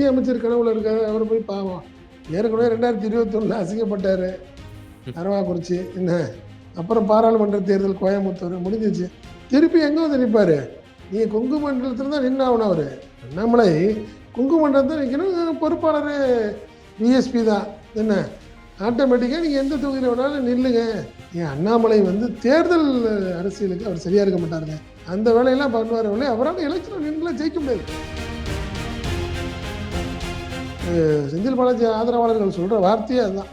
மத்திய அமைச்சர் கனவுல இருக்காரு அவர் போய் பாவம். ஏற்கனவே ரெண்டாயிரத்தி இருபத்தொன்னுல அசிங்கப்பட்டாரு. அரவாக்குறிச்சி என்ன அப்புறம் பாராளுமன்ற தேர்தல் கோயம்புத்தூர் முடிஞ்சிச்சு. திருப்பி எங்கே வந்து நிற்பாரு நீ கொங்கு மண்டலத்தில் தான் நின்னாகணும் அவர். அண்ணாமலை கொங்கு மண்டலத்தில் நிற்கணும் பொறுப்பாளர் விஎஸ்பி தான். என்ன? ஆட்டோமேட்டிக்காக நீங்கள் எந்த தொகுதியில் வேணாலும் நில்லுங்க. ஏன் அண்ணாமலை வந்து தேர்தல் அரசியலுக்கு அவர் சரியாக இருக்க மாட்டாருங்க. அந்த வேலையெல்லாம் பண்ணுவார் வேலையை அவரால் எலெக்ஷன் நின்றுலாம் ஜெயிக்க முடியாது. செந்தில் பாலாஜி ஆதரவாளர்கள் சொல்கிற வார்த்தையே அதுதான்.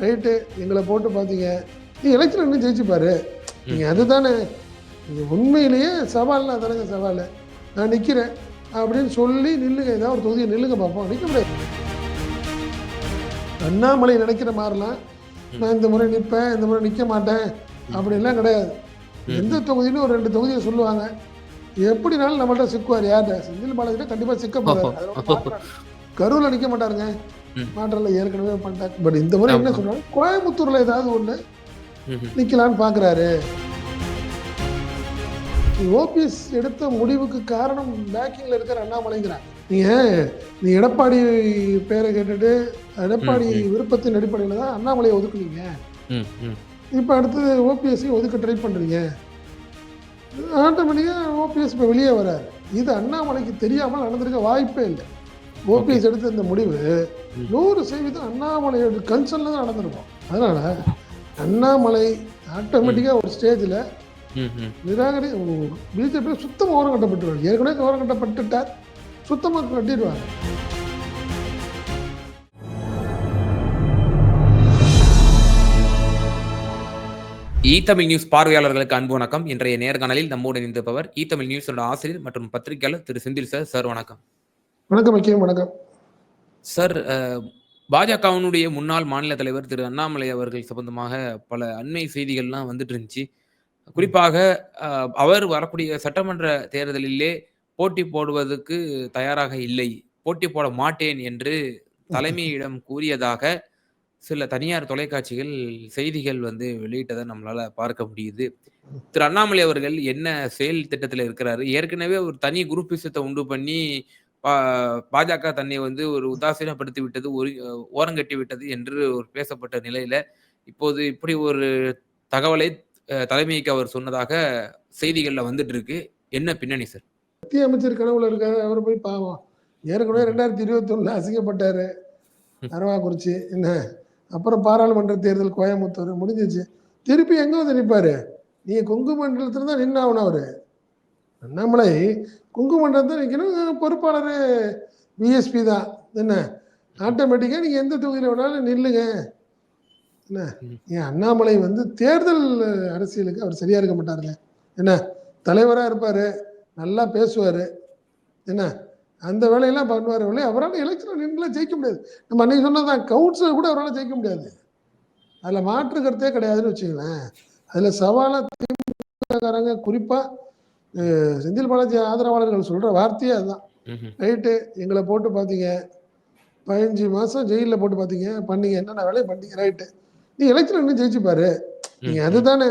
ரைட்டு எங்களை போட்டு பார்த்தீங்க. நீ எலெக்ஷன் இன்னும் ஜெயிச்சுப்பாரு. நீங்கள் அதுதானே. இது உண்மையிலேயே சவால்னா தானேங்க சவால். நான் நிற்கிறேன் அப்படின்னு சொல்லி நில்லுங்க. ஏதாவது ஒரு தொகுதியை நில்லுங்க பார்ப்போம் நிற்க முடியாது. அண்ணாமலை நினைக்கிற மாதிரிலாம் நான் இந்த முறை நிற்பேன் இந்த முறை நிற்க மாட்டேன் அப்படிலாம் கிடையாது. எந்த தொகுதியிலும் ஒரு ரெண்டு தொகுதியை சொல்லுவாங்க. எப்படினாலும் நம்மள்ட்ட சிக்குவார். யார்கிட்ட? செந்தில் பாலாஜிட்ட கண்டிப்பாக சிக்க போறாரு கரூரில் நிற்க மாட்டாருங்க. மாற்றல ஏற்கனவே பண்ணிட்டாங்க பட் இந்த முறை என்ன. சொல்றாங்க கோயம்புத்தூர்ல ஏதாவது ஒண்ணு நிக்கலான்னு பாக்குறாரு. ஓபிஎஸ் எடுத்த முடிவுக்கு காரணம் பேக்கிங்ல இருக்கிற அண்ணாமலைங்கிறாங்க. நீங்க நீ எடப்பாடி பேரை கேட்டுட்டு எடப்பாடி. விருப்பத்தின் அடிப்படையில தான் அண்ணாமலையை ஒதுக்குனீங்க. இப்போ அடுத்தது ஓபிஎஸ்சி ஒதுக்க ட்ரை பண்றீங்க. ஆட்டோமேட்டிக்காக ஓபிஎஸ் இப்போ வெளியே வராரு. இது அண்ணாமலைக்கு தெரியாமல் நடந்திருக்க வாய்ப்பே இல்லை. ஓபிஎஸ் எடுத்த இந்த முடிவு. நூறு சதவீதம் அண்ணாமலையோட கன்சர்ன்ல தான் நடந்திருக்கும். அதனால அண்ணாமலை ஆட்டோமேட்டிக்காக ஒரு ஸ்டேஜில் நிராகரி பிஜேபி சுத்தமாக ஓரம் கட்டப்பட்டுருவார். ஏற்கனவே ஓரம் கட்டப்பட்டுட்டார். சுத்தமாக கட்டிடுவாங்க இ தமிழ் நியூஸ் பார்வையாளர்களுக்கு அன்பு வணக்கம். இன்றைய நேர்காணலில் நம்மோடு இணைந்திருப்பவர் இ தமிழ் நியூஸோட ஆசிரியர் மற்றும் பத்திரிகையாளர் திரு செந்தில் சார். சார் வணக்கம். வணக்கம் முக்கியம் வணக்கம். சார் பாஜகவினுடைய முன்னாள் மாநில தலைவர் திரு அண்ணாமலை அவர்கள் சம்பந்தமாக பல அண்மை செய்திகள்லாம் வந்துட்டு இருந்துச்சு குறிப்பாக அவர் வரக்கூடிய சட்டமன்ற தேர்தலிலே போட்டி போடுவதற்கு தயாராக இல்லை. போட்டி போட மாட்டேன் என்று தலைமையிடம் கூறியதாக சில தனியார் தொலைக்காட்சிகள் செய்திகள் வந்து வெளியிட்டதை நம்மளால பார்க்க முடியுது. திரு அண்ணாமலை அவர்கள் என்ன செயல் திட்டத்தில் இருக்கிறாரு? ஏற்கனவே ஒரு தனி குரூப் விஷயத்தை உண்டு பண்ணி பாஜக தன்னை வந்து ஒரு உதாசீனப்படுத்தி விட்டது ஒரு ஓரங்கட்டி விட்டது என்று ஒரு பேசப்பட்ட நிலையில இப்போது இப்படி ஒரு தகவலை தலைமைக்கு அவர் சொன்னதாக செய்திகள்ல வந்துட்டு இருக்கு என்ன பின்னணி சார்? மத்திய அமைச்சர் கனவுல இருக்காரு அவர் போய் பாவம். ஏற்கனவே ரெண்டாயிரத்தி இருபத்தொன்னுல அசிங்கப்பட்டாரு. அரவாக்குறிச்சி என்ன? அப்புறம் பாராளுமன்ற தேர்தல் கோயம்புத்தூர் முடிஞ்சிச்சு. திருப்பி எங்க வந்து நிற்பாரு நீங்க கொங்கு மண்டலத்துல தான் நின்னாகணும் அவரு. அண்ணாமலை கொங்கு மண்டலத்தில் நிற்கணும் பொறுப்பாளர் பிஎஸ்பி தான். என்ன? ஆட்டோமேட்டிக்காக நீங்கள் எந்த தொகுதியில் வேணாலும் நில்லுங்க. என்ன. ஏன் அண்ணாமலை வந்து தேர்தல் அரசியலுக்கு அவர் சரியா இருக்க மாட்டாருங்க என்ன? தலைவராக இருப்பார். நல்லா பேசுவார். என்ன? அந்த வேலையெல்லாம் பண்ணுவார் வேலையை அவரால் எலெக்ஷன் நின்றுலாம் ஜெயிக்க முடியாது. நம்ம அன்னைக்கு சொன்னதான் கவுன்சிலர் கூட அவரால் ஜெயிக்க முடியாது. அதில் மாற்று கருத்தே கிடையாதுன்னு வச்சுங்களேன் அதில் சவாலாக திமுககாரங்க குறிப்பாக செந்தில் பாலாஜி ஆதரவாளர்கள் சொல்கிற வார்த்தையே அதுதான். ரைட்டு எங்களை போட்டு பார்த்தீங்க பதினஞ்சு மாதம் ஜெயிலில் போட்டு பார்த்தீங்க பண்ணீங்க. என்னென்ன வேலையை பண்ணீங்க? ரைட்டு நீ எலெக்ஷன் இன்னும் ஜெயிச்சுப்பாரு நீங்கள் அதுதானே.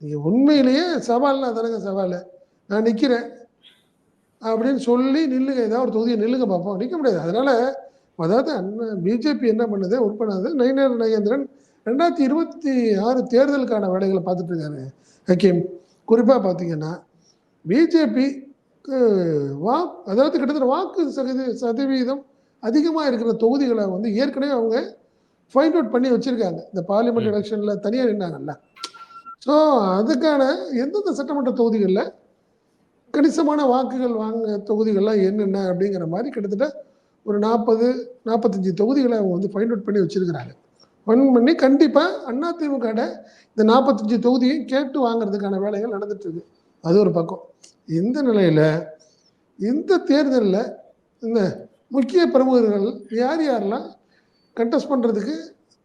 நீங்கள் உண்மையிலேயே சவால்னா தானேங்க சவால். நான் நிற்கிறேன் அப்படின்னு சொல்லி நில்லுங்க. ஏதாவது ஒரு தொகுதியை நில்லுங்க பார்ப்போம் நிற்க முடியாது. அதனால அதாவது அண்ணன் பிஜேபி என்ன பண்ணுது? ஒர்க் பண்ணாது. நயினர் நகேந்திரன் ரெண்டாயிரத்தி இருபத்தி ஆறு தேர்தலுக்கான வேலைகளை பார்த்துட்டு இருக்காரு. ஹக்கீம். குறிப்பாக பார்த்தீங்கன்னா பிஜேபி வா அதாவது கிட்டத்தட்ட வாக்கு சதவீத சதவீதம் அதிகமாக இருக்கிற தொகுதிகளை வந்து ஏற்கனவே அவங்க ஃபைண்ட் அவுட் பண்ணி வச்சுருக்காங்க. இந்த பார்லிமெண்ட். எலெக்ஷனில் தனியாக நின்னாங்கல்ல. ஸோ அதுக்கான எந்தெந்த சட்டமன்ற தொகுதிகளில் கணிசமான வாக்குகள் வாங்க தொகுதிகள்லாம் என்னென்ன அப்படிங்கிற மாதிரி கிட்டத்தட்ட ஒரு நாற்பது நாற்பத்தஞ்சு தொகுதிகளை அவங்க வந்து ஃபைண்ட் அவுட் பண்ணி வச்சுருக்கிறாங்க. ஃபைண்ட் பண்ணி கண்டிப்பாக அதிமுக இந்த நாற்பத்தஞ்சு தொகுதியும் கேட்டு வாங்குறதுக்கான வேலைகள் நடந்துட்டு இருக்கு. அது ஒரு பக்கம். இந்த நிலையில் இந்த தேர்தலில் இந்த முக்கிய பிரமுகர்கள் யார் யாரெல்லாம் கண்டெஸ்ட் பண்ணுறதுக்கு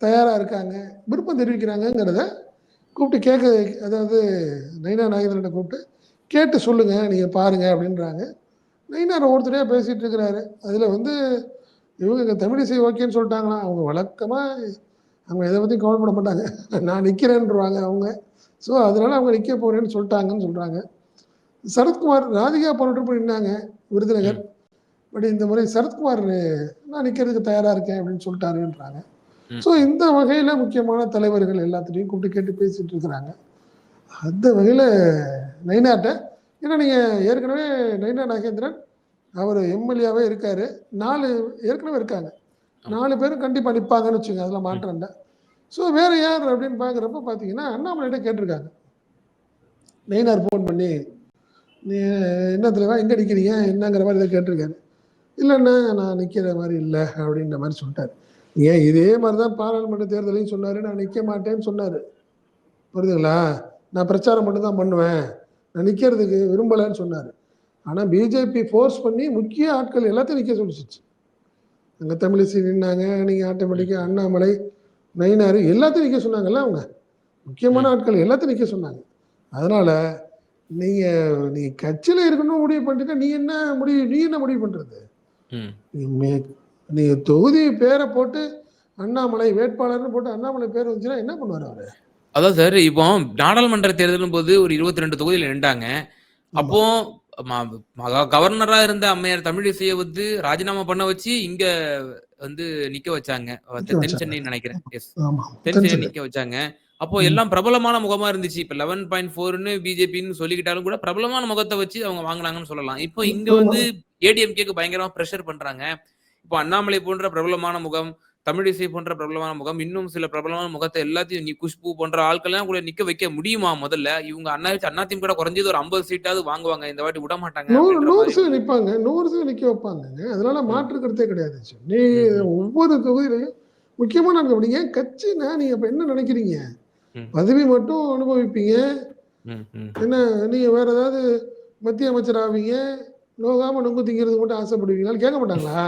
தயாராக இருக்காங்க விருப்பம் தெரிவிக்கிறாங்கங்கிறத கூப்பிட்டு கேட்க அதாவது நைனா நாகேந்திரனை கூப்பிட்டு கேட்டு சொல்லுங்கள் நீங்கள் பாருங்கள் அப்படின்றாங்க. நைனார் ஒவ்வொருத்தரையாக பேசிகிட்டு இருக்கிறாரு. அதில் வந்து இவங்க இங்கே தமிழிசை ஓகேன்னு சொல்லிட்டாங்களாம். அவங்க வழக்கமாக அவங்க எதை பற்றியும் கவலைப்பட மாட்டாங்க. நான் நிற்கிறேன்றவாங்க அவங்க. ஸோ அதனால் அவங்க நிற்க போகிறேன்னு சொல்லிட்டாங்கன்னு சொல்கிறாங்க சரத்குமார் ராதிகா போராட்டம் பண்ணியிருந்தாங்க விருதுநகர். பட் இந்த முறை சரத்குமார் நான் நிற்கிறதுக்கு தயாராக இருக்கேன் அப்படின்னு சொல்லிட்டாருன்றாங்க. ஸோ இந்த வகையில் முக்கியமான தலைவர்கள் எல்லாத்துலேயும் கூப்பிட்டு கேட்டு பேசிட்டு இருக்கிறாங்க. அந்த வகையில் நைனாட்ட ஏன்னா நீங்கள் ஏற்கனவே நைனா நாகேந்திரன் அவர் எம்எல்ஏவே இருக்காரு. நாலு ஏற்கனவே இருக்காங்க. நாலு பேரும் கண்டிப்பாக நிற்பாங்கன்னு வச்சுங்க அதில் மாற்றம் இல்லை. ஸோ வேறு யார் அப்படின்னு பார்க்குறப்ப பார்த்தீங்கன்னா அண்ணாமலையிட்ட கேட்டிருக்காங்க. நெய்னார் ஃபோன் பண்ணி நீ என்ன தலைவா எங்கே நிற்கிறீங்க என்னங்கிற மாதிரி இதை கேட்டிருக்காரு. இல்லைண்ணா நான் நிற்கிற மாதிரி இல்லை அப்படின்ற மாதிரி சொல்லிட்டார். ஏன் இதே மாதிரி தான் பாராளுமன்ற தேர்தலையும் சொன்னார். நான் நிற்க மாட்டேன்னு சொன்னார். புரியுதுங்களா? நான் பிரச்சாரம் மட்டும் தான் பண்ணுவேன். நான் நிற்கிறதுக்கு விரும்பலைன்னு சொன்னார். ஆனால் பிஜேபி ஃபோர்ஸ் பண்ணி முக்கிய ஆட்கள் எல்லாத்தையும் நிற்க சொல்லிச்சிச்சு. அங்கே தமிழிசை நின்னாங்க நீங்கள் ஆட்டோமேட்டிக்காக அண்ணாமலை நயினார் எல்லாத்தையும் நிற்க சொன்னாங்கல்ல அவங்க? முக்கியமான ஆட்கள் எல்லாத்தையும் நிற்க சொன்னாங்க. அதனால நீங்கள் நீ கட்சியில் இருக்கணும் முடிவு பண்ணிட்டு நீ என்ன முடிவு நீ என்ன முடிவு பண்ணுறது. நீ தொகுதி பேரை போட்டு அண்ணாமலை வேட்பாளர்னு போட்டு அண்ணாமலை பேர் வந்துச்சுன்னா என்ன பண்ணுவார் அவரு? அதான் சார் இப்போ நாடாளுமன்ற தேர்தலும் போது ஒரு இருபத்தி ரெண்டு தொகுதியில் நின்றாங்க. அப்போ ம- மகா- கவர்னரா இருந்த அம்மையார் தமிழிசையை வந்து ராஜினாமா பண்ண வச்சு இங்க வந்து நிக்க வச்சாங்க தென். சென்னை நினைக்கிறேன் எஸ் தென் சென்னை. நிக்க வச்சாங்க அப்போ. எல்லாம் பிரபலமான முகமா இருந்துச்சு இப்ப லெவன் பாயிண்ட் ஃபோர்னு பிஜேபின்னு சொல்லிக்கிட்டாலும் கூட பிரபலமான முகத்தை வச்சு அவங்க வாங்குனாங்கன்னு சொல்லலாம் இப்போ இங்க. வந்து ஏடிஎம்கேக்கு பயங்கரமா பிரஷர் பண்றாங்க இப்போ அண்ணாமலை போன்ற பிரபலமான முகம் தமிழிசை போன்ற பிரபலமான முகம் இன்னும் சில பிரபலமான முகத்தை எல்லாத்தையும் நீ குஷ்பு போன்ற ஆட்கள்லாம் கூட நிக்க வைக்க முடியுமா முதல்ல? இவங்க அண்ணா அண்ணாத்தையும் கூட குறைஞ்சது ஒரு ஐம்பது சீட்டாவது வாங்குவாங்க. இந்த வாட்டி விட மாட்டாங்க நூறு. சதவீதம் நிற்பாங்க நூறு சதவீதம் நிற்க வைப்பாங்கங்க. அதனால மாற்று கருத்தே கிடையாது நீ. ஒவ்வொரு தொகுதியிலையும் முக்கியமான ஆட்கள். நீங்க ஏன் கட்சினா நீங்க இப்ப என்ன நினைக்கிறீங்க. பதவி மட்டும் அனுபவிப்பீங்க. என்ன நீங்க வேற ஏதாவது மத்திய அமைச்சர் ஆவீங்க? நோகாம நொங்கு திங்கிறது மட்டும் ஆசைப்படுவீங்களான்னு கேட்க மாட்டாங்களா?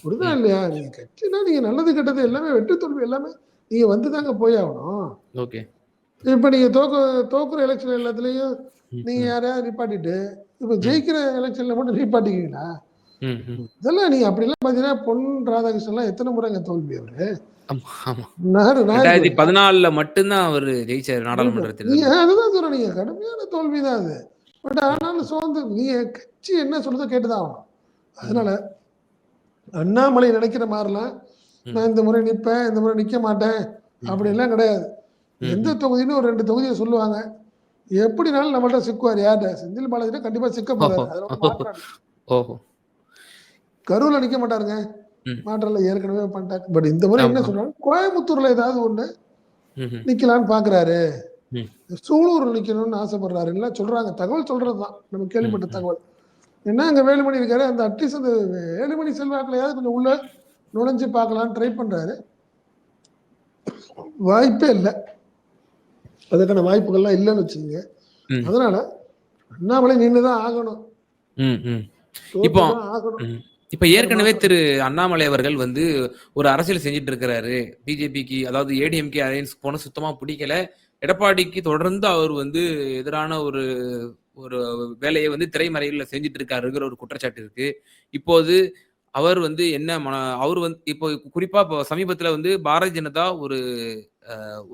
புரியுதா இல்லையா? நீங்க கட்சினா நீங்க நல்லது கெட்டது எல்லாமே வெற்றி தோல்வி எல்லாமே நீங்க வந்து தாங்க போய் ஆகணும். ஓகே. இப்ப நீங்க தோக்க தோக்குற எலெக்ஷன் எல்லாத்துலயும் நீங்க. யாரையாவது நிப்பாட்டிட்டு இப்ப ஜெயிக்கிற எலெக்ஷன்ல மட்டும் ம். இதெல்லாம் நீங்க அப்படிலாம் பாத்தீங்கன்னா பொன் ராதாகிருஷ்ணன்லாம் எத்தனை முறைங்க தோல்வி அவரு? ரெண்டாயிரத்தி பதினாலுல மட்டும்தான் அவர் ஜெயிச்சாரு நாடாளுமன்ற நீங்க தேர்தல் அதுதான் சொல்றேன் நீங்க கடுமையான தோல்வி தான் அது. பட் ஆனாலும் சோர்ந்து நீங்க கட்சி என்ன சொல்றதோ கேட்டுதான் ஆகணும். அதனால அண்ணாமலை நினைக்கிற மாதிரிலாம் நான் இந்த முறை நிப்பேன் இந்த முறை நிக்க மாட்டேன் அப்படிலாம் கிடையாது. எந்த தொகுதின்னு ஒரு ரெண்டு தொகுதியை சொல்லுவாங்க. எப்படினாலும் நம்மள்ட்ட சிக்குவார். யார்கிட்ட? செந்தில் பாலாஜிட்ட கண்டிப்பா சிக்க போறாரு கரூர்ல நிக்க மாட்டாருங்க. மாற்றல ஏற்கனவே பண்ணிட்டாங்க பட் இந்த முறை என்ன. சொல்றாங்க கோயம்புத்தூர்ல ஏதாவது ஒண்ணு. நிக்கலான்னு பாக்குறாரு. சூலூர் நிக்கணும்னு ஆசைப்படுறாரு. எல்லாம் சொல்றாங்க. தகவல் சொல்றதுதான். நம்ம கேள்விப்பட்ட. தகவல். என்ன அங்க வேலுமணி இருக்காரு? அந்த அட்லீஸ்ட் அந்த வேலுமணி செல்வாக்குலையாவது கொஞ்சம் உள்ள நுழைஞ்சு பார்க்கலாம்னு ட்ரை பண்றாரு. வாய்ப்பே இல்லை. அதுக்கான வாய்ப்புகள்லாம் இல்லைன்னு வச்சுக்கோங்க. அதனால அண்ணாமலை நின்றுதான் ஆகணும். ம், ம். தோத்து இப்போ- தான் ஆகணும். இப்ப ஏற்கனவே திரு அண்ணாமலை அவர்கள் வந்து ஒரு அரசியல் செஞ்சுட்டு இருக்கிறாரு. பிஜேபிக்கு அதாவது ஏடிஎம்கே அலையன்ஸ் போன சுத்தமா பிடிக்கல. எடப்பாடிக்கு தொடர்ந்து அவர் வந்து எதிரான ஒரு ஒரு வேலையை வந்து திரைமறையில் செஞ்சுட்டு இருக்காருங்கிற ஒரு குற்றச்சாட்டு இருக்கு. இப்போது அவர் வந்து என்ன மன அவர் வந்து இப்போ குறிப்பா இப்போ சமீபத்துல வந்து பாரதிய ஜனதா ஒரு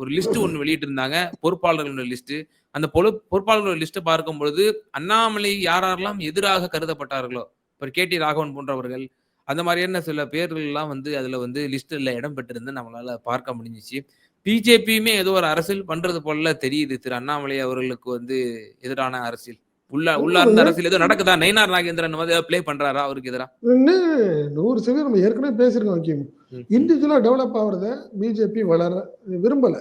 ஒரு லிஸ்ட் ஒன்று வெளியிட்டு இருந்தாங்க பொறுப்பாளர்களோட லிஸ்ட். அந்த பொறு பொறுப்பாளர்களோட லிஸ்ட்டை பார்க்கும் பொழுது அண்ணாமலை யாரெல்லாம் எதிராக கருதப்பட்டார்களோ இப்போ கே டி ராகவன் போன்றவர்கள் அந்த மாதிரியான சில பேர்கள்லாம் வந்து அதுல வந்து லிஸ்ட்ல இடம் பெற்றிருந்து நம்மளால பார்க்க முடிஞ்சிச்சு. பிஜேபியுமே ஏதோ ஒரு அரசியல் பண்றது போல தெரியுது. திரு அண்ணாமலை அவர்களுக்கு வந்து எதிரான அரசியல். உள்ள உள்ளார்ந்த அரசியல் ஏதோ நடக்குதா? நயினார் நாகேந்திரன் வந்து ப்ளே பண்றாரா? அவருக்கு எதிரா? இன்னும் நூறு சதவீதம் நம்ம ஏற்கனவே பேசியிருக்கோம் வைக்கும். இண்டிவிஜுவலா டெவலப் ஆகுறத பிஜேபி வளர விரும்பல.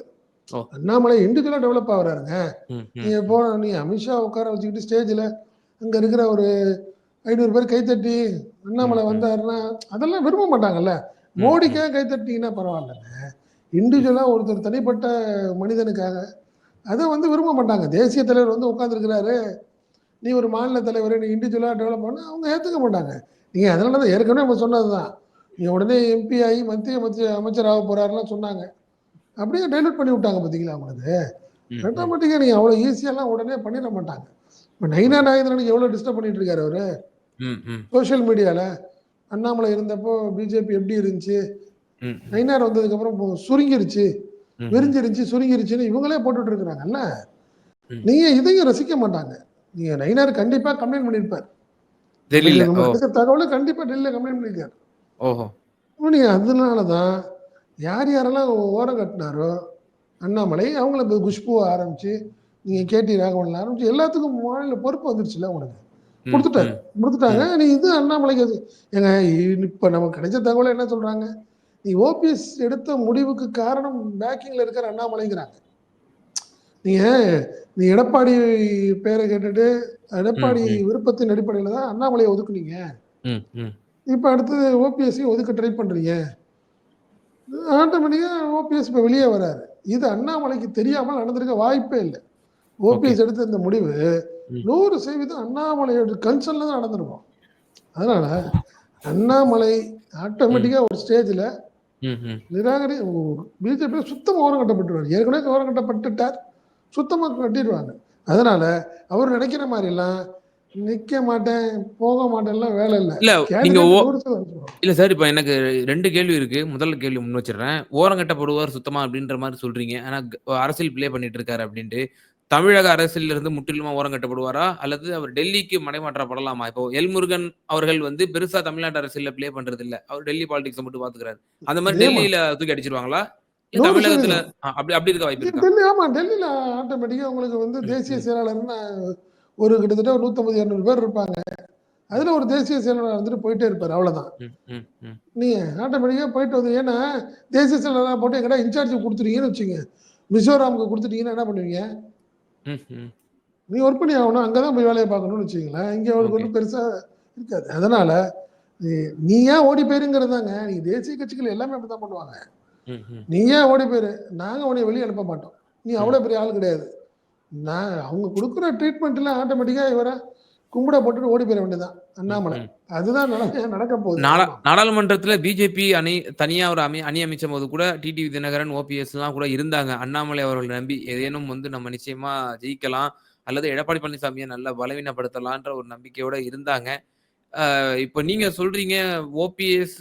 அண்ணாமலை இண்டிவிஜுவலா டெவலப் ஆகுறாருங்க. ம், ம், நீங்க போ நீ அமித்ஷா உட்கார வச்சுக்கிட்டு ஸ்டேஜ்ல அங்க இருக்கிற ஒரு ஐநூறு பேர் கைத்தட்டி அண்ணாமலை. வந்தாருன்னா அதெல்லாம் விரும்ப மாட்டாங்கல்ல. மோடிக்காக கைத்தட்டிங்கன்னா பரவாயில்லைங்க. இண்டிவிஜுவலா ஒருத்தர் தனிப்பட்ட மனிதனுக்காக அதை வந்து விரும்ப மாட்டாங்க. தேசிய தலைவர் வந்து உட்காந்துருக்கிறாரு நீ ஒரு மாநில தலைவர் நீ இண்டிவிஜுவலாக டெவலப் பண்ண அவங்க ஏற்றுக்க மாட்டாங்க. நீங்க அதனால தான் ஏற்கனவே நம்ம சொன்னதுதான். நீங்க உடனே எம்பி ஆகி மத்திய அமைச்சர் அமைச்சராக போறாருலாம் சொன்னாங்க. அப்படியே டைலூட் பண்ணி விட்டாங்க பார்த்தீங்களா அவங்களுக்கு. ஆட்டோமேட்டிக்காக நீங்கள் அவ்வளோ ஈஸியாலாம் உடனே பண்ணிட மாட்டாங்க. இப்போ நைனா நாகேந்திரனுக்கு எவ்வளோ டிஸ்டர்ப் பண்ணிட்டு இருக்காரு அவரு சோஷியல் மீடியாவில் அண்ணாமலை இருந்தப்போ பிஜேபி எப்படி இருந்துச்சு? நைனார் வந்ததுக்கப்புறம் இப்போ சுருங்கிருச்சு. விரிஞ்சிருச்சு சுருங்கிருச்சுன்னு இவங்களே போட்டுட்டு இருக்கிறாங்கல்ல. நீங்க இதையும் ரசிக்க மாட்டாங்க. நீங்க நைனார் கண்டிப்பா கம்ப்ளைண்ட் கிடைச்ச தகவலை கண்டிப்பா டெல்லியில கம்ப்ளைண்ட் பண்ணிருக்காரு. ஓஹோ. நீங்க அதனாலதான் யார் யாரெல்லாம் ஓரம் கட்டினாரோ அண்ணாமலை அவங்கள குஷ்புவை ஆரம்பிச்சு நீங்க கேடி ராகவன் ஆரம்பிச்சு எல்லாத்துக்கும் மாநில பொறுப்பு வந்துருச்சுல உனக்கு ம், கொடுத்துட்டாங்க. நீ இது அண்ணாமலைக்கு ஏங்க இப்ப நமக்கு கிடைச்ச தகவல் என்ன சொல்றாங்க? நீ ஓபிஎஸ் எடுத்த முடிவுக்கு காரணம் பேக்கிங்ல இருக்கிற அண்ணாமலைங்கிறாங்க நீங்க நீ எடப்பாடி பேரை கேட்டுட்டு எடப்பாடி. விருப்பத்தின் அடிப்படையில தான் அண்ணாமலையை ஒதுக்குனீங்க. இப்ப அடுத்தது ஓபிஎஸ்சி ஒதுக்க ட்ரை பண்றீங்க ஆட்டோமேட்டிக்கா ஓபிஎஸ் இப்ப வெளியே வராரு இது அண்ணாமலைக்கு தெரியாமல் நடந்திருக்க வாய்ப்பே இல்லை ஓபிஎஸ் எடுத்த இந்த முடிவு. நூறு சதவீதம் அண்ணாமலையோட கன்சர்ன்ல தான் நடந்திருக்கும் அதனால அண்ணாமலை ஆட்டோமேட்டிக்கா ஒரு ஸ்டேஜ்ல. நிராகரி பிஜேபி சுத்தமா ஓரம் கட்டப்பட்டுருவார். ஏற்கனவே ஓரம் கட்டப்பட்டுட்டார். சுத்தமா கட்டிடுவாங்க. அதனால அவர் நினைக்கிற மாதிரி எல்லாம் நிக்க மாட்டேன் போக மாட்டேன்லாம் வேலை இல்லை. இல்ல நீங்க. இல்ல சார் இப்ப எனக்கு ரெண்டு கேள்வி இருக்கு. முதல் கேள்வி முன் வச்சிடுறேன். ஓரங்கட்டப்படுவார் சுத்தமா அப்படின்ற மாதிரி சொல்றீங்க. ஆனா அரசியல் ப்ளே பண்ணிட்டு இருக்காரு அப்படின்ட்டு. தமிழக அரசியல இருந்து முற்றிலுமா ஓரங்கட்டப்படுவாரா அல்லது அவர் டெல்லிக்கு மடைமாற்றப்படலாமா? இப்போ எல் முருகன் அவர்கள் வந்து பெருசா தமிழ்நாட்டு அரசியல்ல ப்ளே பண்றது இல்ல அவர் டெல்லி பாலிடிக்ஸ் மட்டும் பாத்துக்கிறாரு. அந்த மாதிரி. டெல்லியில தூக்கி அடிச்சிருவாங்களா? தமிழகத்துல அப்படி அப்படி இருக்க வாய்ப்பு டெல்லி ஆமா டெல்லியில ஆட்டோமேட்டிக்கா உங்களுக்கு வந்து தேசிய. செயலாளர்னு ஒரு கிட்டத்தட்ட ஒரு நூத்தம்பது இரநூறு பேர் இருப்பாங்க. அதுல ஒரு தேசிய செயலாளர் வந்துட்டு போயிட்டே இருப்பாரு அவ்வளவுதான். நீங்க ஆட்டோமேட்டிக்கா போயிட்டு வந்து ஏன்னா தேசிய செயலாளர் போட்டு எங்கடா இன்சார்ஜ் கொடுத்துட்டீங்கன்னு வச்சுங்க மிசோராமுக்கு கொடுத்துட்டீங்கன்னா என்ன பண்ணுவீங்க. நீ ஒர்க் பண்ணி ஆகணும் அங்கதான் போய் வேலையை பார்க்கணும்னு வச்சுங்களேன் இங்க அவருக்கு. ஒன்றும் பெருசா இருக்காது. அதனால நீ- ஏன் ஓடி போயிருங்கிறதாங்க. நீ தேசிய கட்சிகள் எல்லாமே அப்படிதான் பண்ணுவாங்க. நீ ஏன் ஓடி போயிரு? நாங்க உன்னை வெளியே அனுப்ப மாட்டோம். நீ அவ்வளவு பெரிய ஆள் கிடையாது. நான் அவங்க கொடுக்குற ட்ரீட்மெண்ட்ல ஆட்டோமேட்டிக்கா இவரை கும்பிட போட்டுட்டு ஓடி போயிட வேண்டியதான் அண்ணாமலை. அதுதான் நடக்க போகுது. நாடாளுமன்றத்துல பிஜேபி அணி தனியா ஒரு அணி அணி அமைச்ச போது கூட டிடிவி தினகரன் ஓபிஎஸ் எல்லாம் கூட இருந்தாங்க அண்ணாமலை அவர்களை நம்பி ஏதேனும் வந்து நம்ம நிச்சயமா ஜெயிக்கலாம் அல்லது எடப்பாடி பழனிசாமியை நல்லா பலவீனப்படுத்தலான்ற ஒரு நம்பிக்கையோட இருந்தாங்க இப்ப நீங்க சொல்றீங்க ஓபிஎஸ்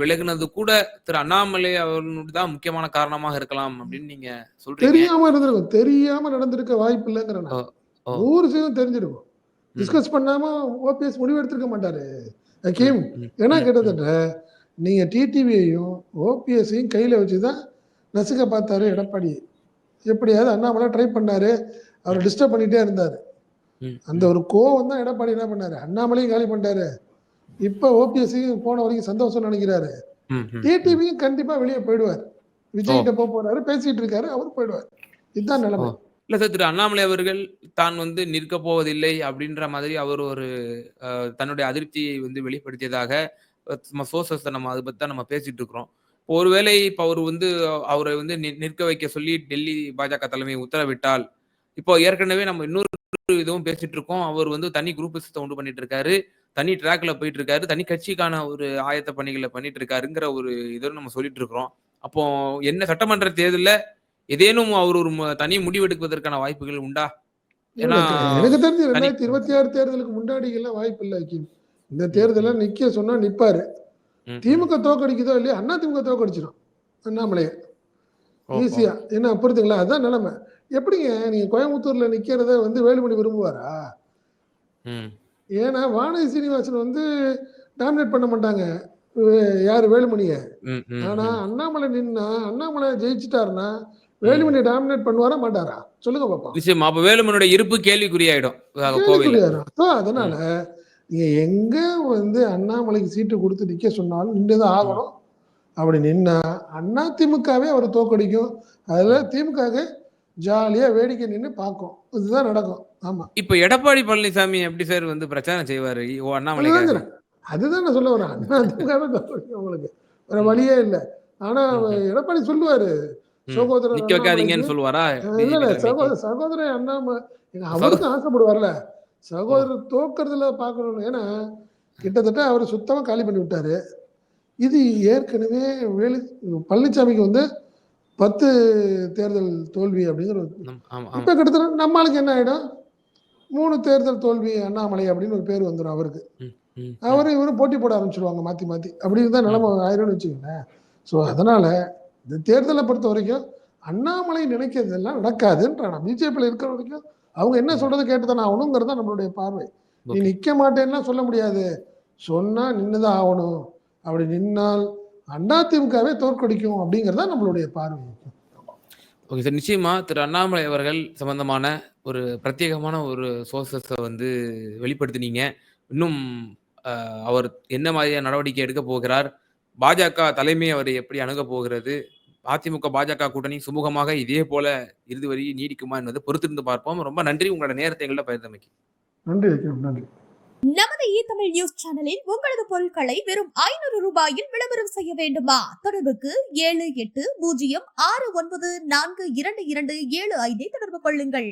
விலகுனது கூட திரு அண்ணாமலை அவர்களுடைய தான் முக்கியமான காரணமாக இருக்கலாம் அப்படின்னு நீங்க சொல்றீங்க தெரியாம இருந்திருக்கும் தெரியாம நடந்திருக்க வாய்ப்பு இல்லைங்கிற. நூறு சதவீதம் தெரிஞ்சிருக்கும். டிஸ்கஸ் பண்ணாம ஓபிஎஸ் முடிவு எடுத்திருக்க மாட்டாரு. ஹக்கீம் ஏன்னா கிட்டத்தட்ட நீங்க டிடிவியையும் ஓபிஎஸ்ஸையும் கையில வச்சுதான் நசுக்க பார்த்தாரு எடப்பாடி. எப்படியாவது அண்ணாமலை ட்ரை பண்ணாரு. அவர் டிஸ்டர்ப் பண்ணிட்டே இருந்தாரு. அந்த ஒரு கோவம் தான் எடப்பாடி என்ன பண்ணாரு? அண்ணாமலையும் காலி பண்ணிட்டாரு. இப்ப ஓபிஎஸ்சியும் போன வரைக்கும் சந்தோஷம் நினைக்கிறாரு. டிடிவியும் கண்டிப்பா வெளியே போயிடுவார். விஜய் கிட்ட போக போறாரு பேசிட்டு இருக்காரு அவர் போயிடுவார். இதுதான் நிலைமை. இல்ல சார் திரு அண்ணாமலை அவர்கள் தான் வந்து நிற்க போவதில்லை அப்படின்ற மாதிரி அவர் ஒரு தன்னுடைய அதிருப்தியை வந்து வெளிப்படுத்தியதாக நம்ம சோர்சஸ் நம்ம அதை பத்தி தான் நம்ம பேசிட்டு இருக்கிறோம். ஒருவேளை இப்போ அவர் வந்து அவரை வந்து நிற்க வைக்க சொல்லி டெல்லி பாஜக தலைமை உத்தரவிட்டால் இப்போ ஏற்கனவே நம்ம இன்னொரு இதுவும் பேசிட்டு இருக்கோம். அவர் வந்து தனி குரூப் உண்டு பண்ணிட்டு இருக்காரு. தனி ட்ராக்ல போயிட்டு இருக்காரு. தனி கட்சிக்கான ஒரு ஆயத்த பணிகளை பண்ணிட்டு இருக்காருங்கிற ஒரு இதை நம்ம சொல்லிட்டு இருக்கிறோம். அப்போ என்ன சட்டமன்ற தேர்தலில் ஏதேனும் அவர் ஒரு தனி முடிவு எடுப்பதற்கான வாய்ப்புகள் உண்டா? ஏன்னா எனக்கு தெரிஞ்சு ரெண்டாயிரத்தி இருபத்தி ஆறு தேர்தலுக்கு முன்னாடி எல்லாம் வாய்ப்பு இல்லை ஹக்கீம். இந்த தேர்தல நிக்க சொன்னா நிப்பாரு. திமுக தோக்கடிக்குதோ இல்லையா அண்ணா திமுக தோக்கடிச்சிடும் அண்ணாமலையை. ஈஸியா. என்ன புரியுதுங்களா அதான் நிலைமை. எப்படிங்க நீங்க கோயம்புத்தூர்ல நிக்கிறத வந்து வேலுமணி விரும்புவாரா? ஏன்னா வானதி சீனிவாசன் வந்து டாமினேட் பண்ண மாட்டாங்க. யாரு வேலுமணிய. ஆனா. அண்ணாமலை நின்னா அண்ணாமலை ஜெயிச்சிட்டாருன்னா வேலுமணி டாமினேட் பண்ணுவாரா மாட்டாரா? சொல்லுங்க பாப்பா. நிச்சயமா. அப்ப வேலுமனுடைய இருப்பு கேள்விக்குறியாயிடும். அதனால நீங்க எங்க வந்து அண்ணாமலைக்கு சீட்டு கொடுத்து நிக்க சொன்னாலும் நின்றுதான் ஆகணும். அப்படி நின்னா அண்ணா திமுகவே அவர் தோக்கடிக்கும். அதுல திமுக ஜாலியா வேடிக்கை நின்னு பார்க்கும். இதுதான் நடக்கும். ஆமா. இப்ப எடப்பாடி பழனிசாமி எப்படி சார் வந்து பிரச்சாரம் செய்வாரு? ஓ அண்ணாமலை. அதுதான் நான் சொல்ல வரேன். அண்ணா தோக்கடிக்கும் உங்களுக்கு வேற வழியே இல்லை. ஆனா எடப்பாடி சொல்லுவாரு. சகோதரர் நிக்க வைக்காதீங்கன்னு சொல்லுவாரா? இல்ல இல்ல? சகோதர சகோதரன் அண்ணாம எங்க அவருக்கும் ஆசைப்படுவார்ல? சகோதரர் தோக்கறதுல பார்க்கணும் ஏன்னா கிட்டத்தட்ட அவர் சுத்தமா காலி பண்ணி விட்டாரு. இது ஏற்கனவே வேலு பழனிசாமிக்கு வந்து பத்து தேர்தல் தோல்வி அப்படிங்கிற இப்ப. கிட்டத்தட்ட நம்மளுக்கு என்ன ஆயிடும்? மூணு தேர்தல் தோல்வி அண்ணாமலை அப்படின்னு ஒரு பேர் வந்துடும் அவருக்கு. அவரு இவரு போட்டி போட ஆரம்பிச்சிருவாங்க மாத்தி மாத்தி. அப்படி இருந்தா நிலைமை ஆயிரும்னு வச்சுக்கோங்களேன். ஸோ அதனால இந்த தேர்தலை பொறுத்த வரைக்கும் அண்ணாமலை நினைக்கிறதெல்லாம் நடக்காதுன்றான் பிஜேபியில் இருக்கிற வரைக்கும் அவங்க என்ன சொல்றது கேட்டுதானே ஆகணுங்கிறது நம்மளுடைய பார்வை. நீ நிக்க மாட்டேன்னா சொல்ல முடியாது. சொன்னா நின்னுதான் ஆகணும். அப்படி நின்னால் அதிமுகவே தோற்கடிக்கும் அப்படிங்கறத நம்மளுடைய பார்வை. ஓகே சார் நிச்சயமா திரு அண்ணாமலை அவர்கள் சம்பந்தமான ஒரு பிரத்யேகமான ஒரு சோர்சஸை வந்து வெளிப்படுத்தினீங்க. இன்னும் அவர் என்ன மாதிரியான நடவடிக்கை எடுக்க போகிறார்? பாஜக தலைமை அவர் எப்படி அணுக போகிறது? அதிமுக பாஜக கூட்டணி சுமூகமாக இதே போல இறுதி வரை நீடிக்குமா என்பதை பொறுத்திருந்து பார்ப்போம். ரொம்ப நன்றி. உங்களோட நேரத்தை எங்களோட பகிர்ந்தமைக்கு. நன்றி நன்றி. நமது இ தமிழ் நியூஸ் சேனலில் உங்களது பொருட்களை வெறும் ஐநூறு ரூபாயில் விளம்பரம் செய்ய வேண்டுமா? தொடர்புக்கு ஏழு எட்டு பூஜ்ஜியம் ஆறு ஒன்பது நான்கு இரண்டு இரண்டு ஏழு ஐந்தை தொடர்பு கொள்ளுங்கள்.